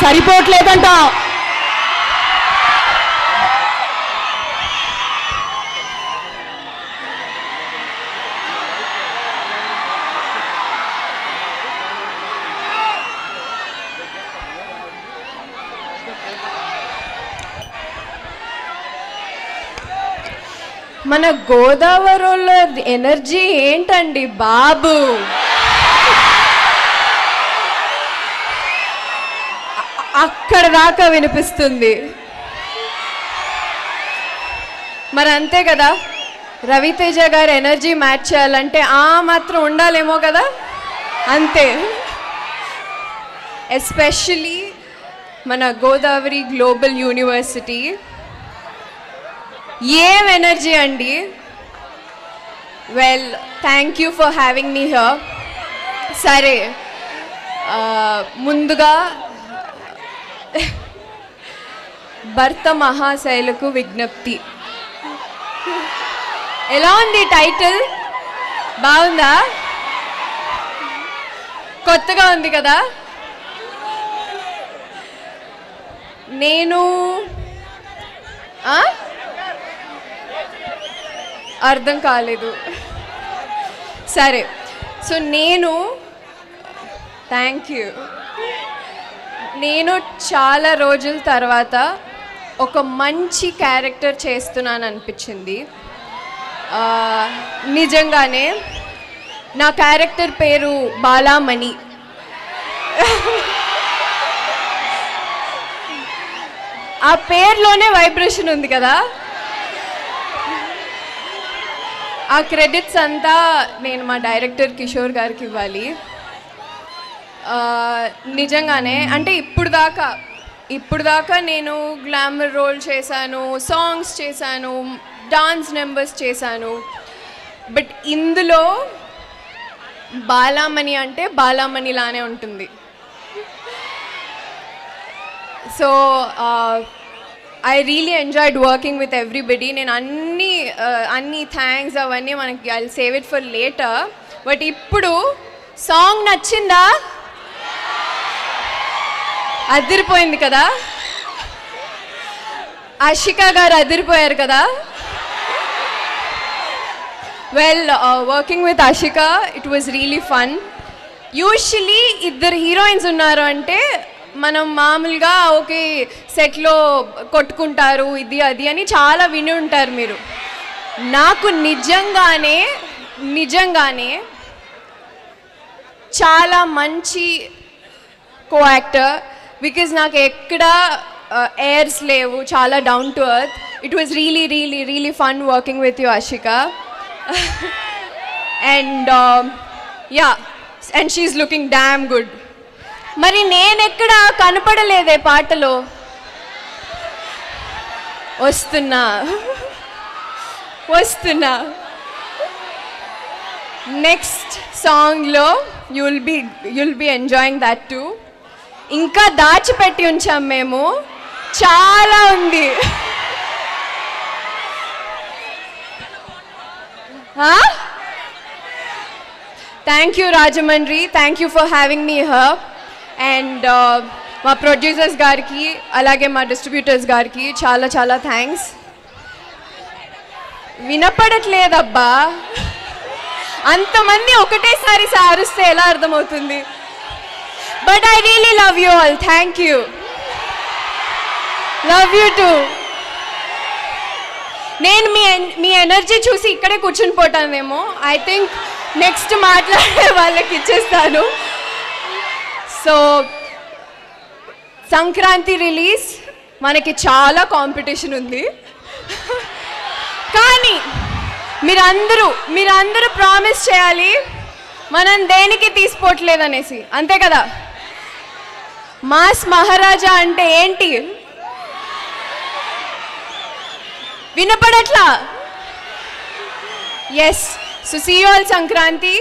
సరిపోవట్లేదంట మన గోదావరిలో ఎనర్జీ ఏంటండి బాబు? అక్కడ దాకా వినిపిస్తుంది. మరి అంతే కదా? రవితేజ గారు ఎనర్జీ మ్యాచ్ చేయాలంటే ఆ మాత్రం ఉండాలేమో కదా? అంతే. ఎస్పెషలీ మన గోదావరి గ్లోబల్ యూనివర్సిటీ. ఏం ఎనర్జీ అండి? Well thank you for having me here సరే ముందుగా భర్త మహాశైలకు విజ్ఞప్తి. ఎలా ఉంది టైటిల్? బాగుందా? కొత్తగా ఉంది కదా? నేను అర్థం కాలేదు. సరే. సో నేను థ్యాంక్ యూ నేను చాలా రోజుల తర్వాత ఒక మంచి క్యారెక్టర్ చేస్తున్నాను అనిపించింది నిజంగానే నా క్యారెక్టర్ పేరు బాలామణి. ఆ పేరులోనే వైబ్రేషన్ ఉంది కదా. ఆ క్రెడిట్స్ అంతా నేను మా డైరెక్టర్ కిషోర్ గారికి ఇవ్వాలి. నిజంగానే అంటే ఇప్పుడు దాకా ఇప్పుడు దాకా నేను గ్లామర్ రోల్ చేశాను సాంగ్స్ చేశాను డాన్స్ నెంబర్స్ చేశాను. బట్ ఇందులో బాలామణి అంటే బాలామణిలానే ఉంటుంది. So I really enjoyed working with everybody నేను అన్ని అన్ని థ్యాంక్స్ అవన్నీ మనకి I save it for later but ఇప్పుడు సాంగ్ నచ్చిందా? అదిరిపోయింది కదా? అషిక గారు అదిరిపోయారు కదా? Well working with Ashika it was really fun usually ఇద్దరు హీరోయిన్స్ ఉన్నారు అంటే మనం మామూలుగా ఓకే సెట్లో కొట్టుకుంటారు ఇది అది అని చాలా విని ఉంటారు మీరు. నాకు నిజంగానే నిజంగానే చాలా మంచి కోయాక్టర్ బికాజ్ నాకు ఎక్కడ ఎయిర్స్ లేవు. చాలా down to earth it was really really really fun working with you Ashika and yeah and she's looking damn good మరి నేను ఎక్కడ కనపడలేదే పాటలో? వస్తున్నా. వస్తున్నా. నెక్స్ట్ సాంగ్లో you'll be you'll be enjoying that too ఇంకా దాచిపెట్టి ఉంచాం మేము. చాలా ఉంది. Thank you Rajahmundry thank you for having me here and మా ప్రొడ్యూసర్స్ గారికి అలాగే మా డిస్ట్రిబ్యూటర్స్ గారికి చాలా చాలా థ్యాంక్స్ వినపడట్లేదబ్బా. అంతమంది ఒకటేసారి సారుస్తే ఎలా అర్థమవుతుంది? But I really love you all thank you love you too నేను మీ ఎన్- మీ ఎనర్జీ చూసి ఇక్కడే కూర్చుని పోతానేమో. ఐ థింక్ నెక్స్ట్ మాట్లాడే వాళ్ళకి ఇచ్చేస్తాను. సో సంక్రాంతి రిలీజ్ మనకి చాలా కాంపిటీషన్ ఉంది. కానీ మీరందరూ మీరందరూ ప్రామిస్ చేయాలి. మనం దేనికి తీసుకోవట్లేదనేసి అంతే కదా? మాస్ మహారాజా అంటే ఏంటి? వినపడట్లా? ఎస్ సుసీయోల్ సంక్రాంతి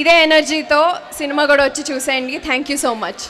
ఇదే ఎనర్జీతో సినిమా కూడా వచ్చి చూసేయండి. Thank you so much